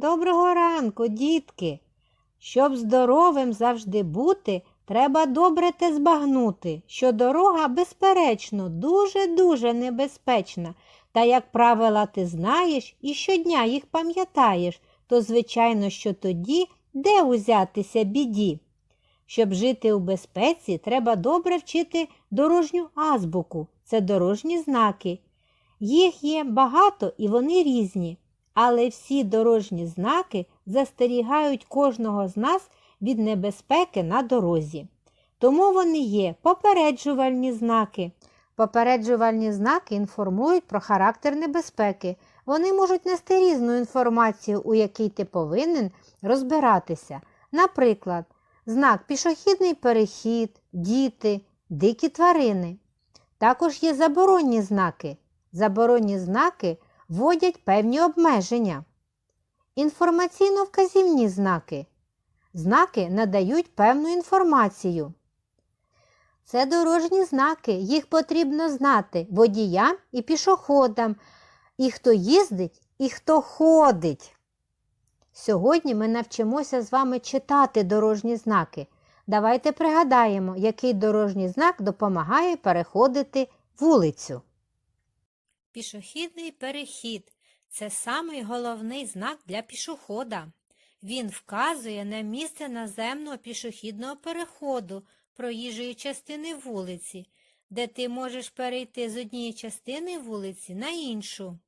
Доброго ранку, дітки. Щоб здоровим завжди бути, треба добре те збагнути, що дорога, безперечно, дуже-дуже небезпечна. Та як правила ти знаєш і щодня їх пам'ятаєш, то, звичайно, що тоді де узятися біді. Щоб жити у безпеці, треба добре вчити дорожню азбуку це дорожні знаки. Їх є багато і вони різні, але всі дорожні знаки застерігають кожного з нас від небезпеки на дорозі. Тому вони є попереджувальні знаки. Попереджувальні знаки інформують про характер небезпеки. Вони можуть нести різну інформацію, у якій ти повинен розбиратися. Наприклад, знак пішохідний перехід, діти, дикі тварини. Також є заборонні знаки. Заборонні знаки вводять певні обмеження. Інформаційно-вказівні знаки. Знаки надають певну інформацію. Це дорожні знаки, їх потрібно знати водіям і пішоходам, і хто їздить, і хто ходить. Сьогодні ми навчимося з вами читати дорожні знаки. Давайте пригадаємо, який дорожній знак допомагає переходити вулицю. Пішохідний перехід це самий головний знак для пішохода. Він вказує на місце наземного пішохідного переходу проїжджої частини вулиці, де ти можеш перейти з однієї частини вулиці на іншу.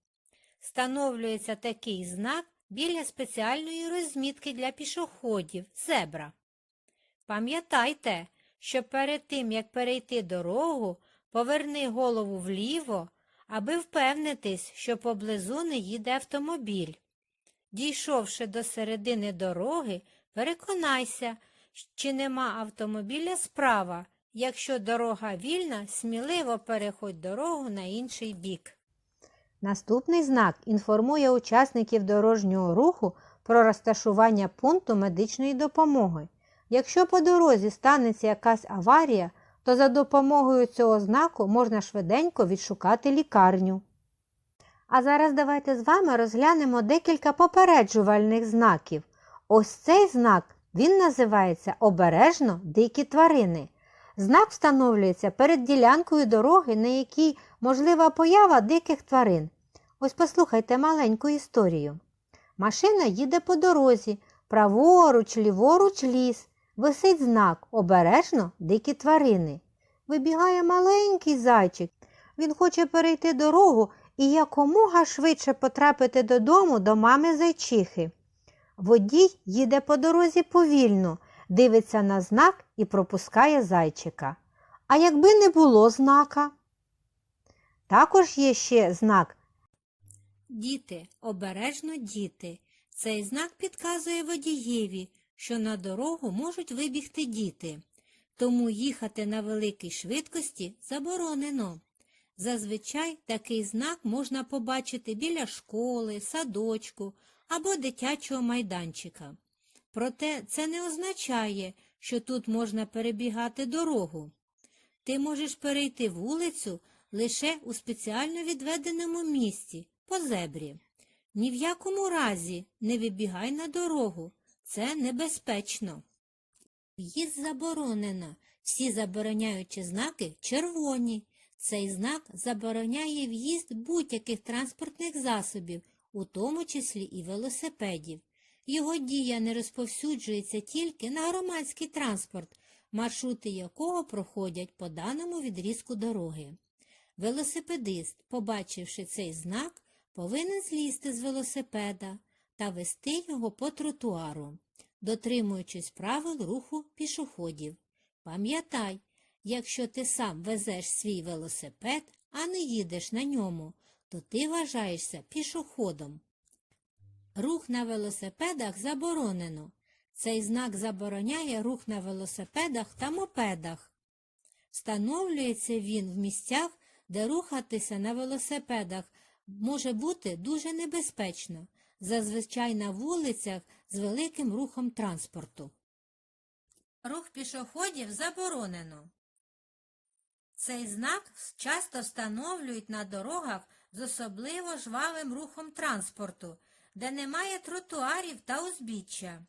Встановлюється такий знак біля спеціальної розмітки для пішоходів зебра. Пам'ятайте, що перед тим, як перейти дорогу, поверни голову вліво, аби впевнитись, що поблизу не їде автомобіль. Дійшовши до середини дороги, переконайся, чи нема автомобіля справа. Якщо дорога вільна, сміливо переходь дорогу на інший бік. Наступний знак інформує учасників дорожнього руху про розташування пункту медичної допомоги. Якщо по дорозі станеться якась аварія, то за допомогою цього знаку можна швиденько відшукати лікарню. А зараз давайте з вами розглянемо декілька попереджувальних знаків. Ось цей знак він називається обережно дикі тварини. Знак встановлюється перед ділянкою дороги, на якій можлива поява диких тварин. Ось послухайте маленьку історію. Машина їде по дорозі, праворуч, ліворуч ліс. Висить знак Обережно дикі тварини. Вибігає маленький зайчик. Він хоче перейти дорогу і якомога швидше потрапити додому до мами зайчихи. Водій їде по дорозі повільно, дивиться на знак і пропускає зайчика. А якби не було знака? Також є ще знак Діти, обережно діти. Цей знак підказує водієві, що на дорогу можуть вибігти діти, тому їхати на великій швидкості заборонено. Зазвичай такий знак можна побачити біля школи, садочку або дитячого майданчика. Проте це не означає, що тут можна перебігати дорогу. Ти можеш перейти вулицю лише у спеціально відведеному місці по зебрі. Ні в якому разі не вибігай на дорогу. Це небезпечно. В'їзд заборонено. Всі забороняючі знаки червоні. Цей знак забороняє в'їзд будь-яких транспортних засобів, у тому числі і велосипедів. Його дія не розповсюджується тільки на громадський транспорт, маршрути якого проходять по даному відрізку дороги. Велосипедист, побачивши цей знак, повинен злізти з велосипеда та вести його по тротуару, дотримуючись правил руху пішоходів. Пам'ятай, якщо ти сам везеш свій велосипед, а не їдеш на ньому, то ти вважаєшся пішоходом. Рух на велосипедах заборонено. Цей знак забороняє рух на велосипедах та мопедах. Встановлюється він в місцях, де рухатися на велосипедах може бути дуже небезпечно, зазвичай на вулицях з великим рухом транспорту. Рух пішоходів заборонено. Цей знак часто встановлюють на дорогах з особливо жвавим рухом транспорту. де немає тротуарів та узбіччя.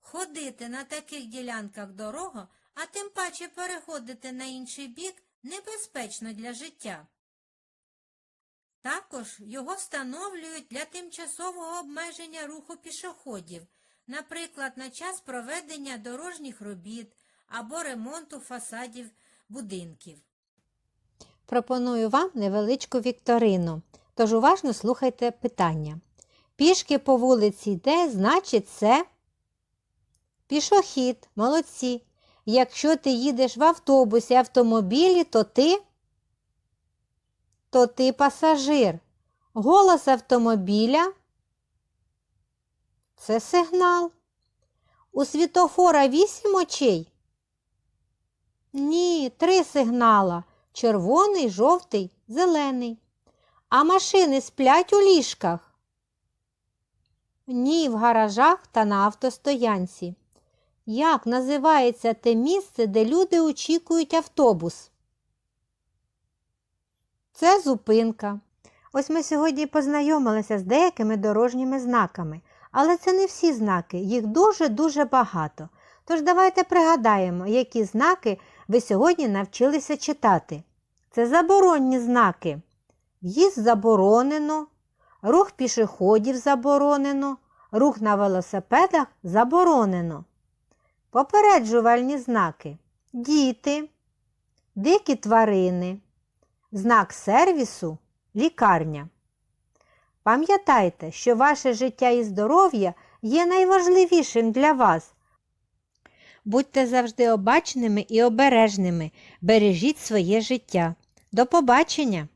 Ходити на таких ділянках дорого, а тим паче переходити на інший бік небезпечно для життя. Також його встановлюють для тимчасового обмеження руху пішоходів, наприклад, на час проведення дорожніх робіт або ремонту фасадів будинків. Пропоную вам невеличку вікторину, тож уважно слухайте питання. Пішки по вулиці йде, значить це пішохід, молодці. Якщо ти їдеш в автобусі, автомобілі, то ти то ти пасажир. Голос автомобіля це сигнал. У світофора вісім очей? Ні, три сигнала червоний, жовтий, зелений. А машини сплять у ліжках? Ні, в гаражах та на автостоянці. Як називається те місце, де люди очікують автобус? Це зупинка. Ось ми сьогодні познайомилися з деякими дорожніми знаками, але це не всі знаки, їх дуже-дуже багато. Тож давайте пригадаємо, які знаки ви сьогодні навчилися читати. Це заборонні знаки. В'їзд заборонено, рух пішоходів заборонено, рух на велосипедах заборонено. Попереджувальні знаки діти, дикі тварини, знак сервісу лікарня. Пам'ятайте, що ваше життя і здоров'я є найважливішим для вас. Будьте завжди обачними і обережними, бережіть своє життя. До побачення!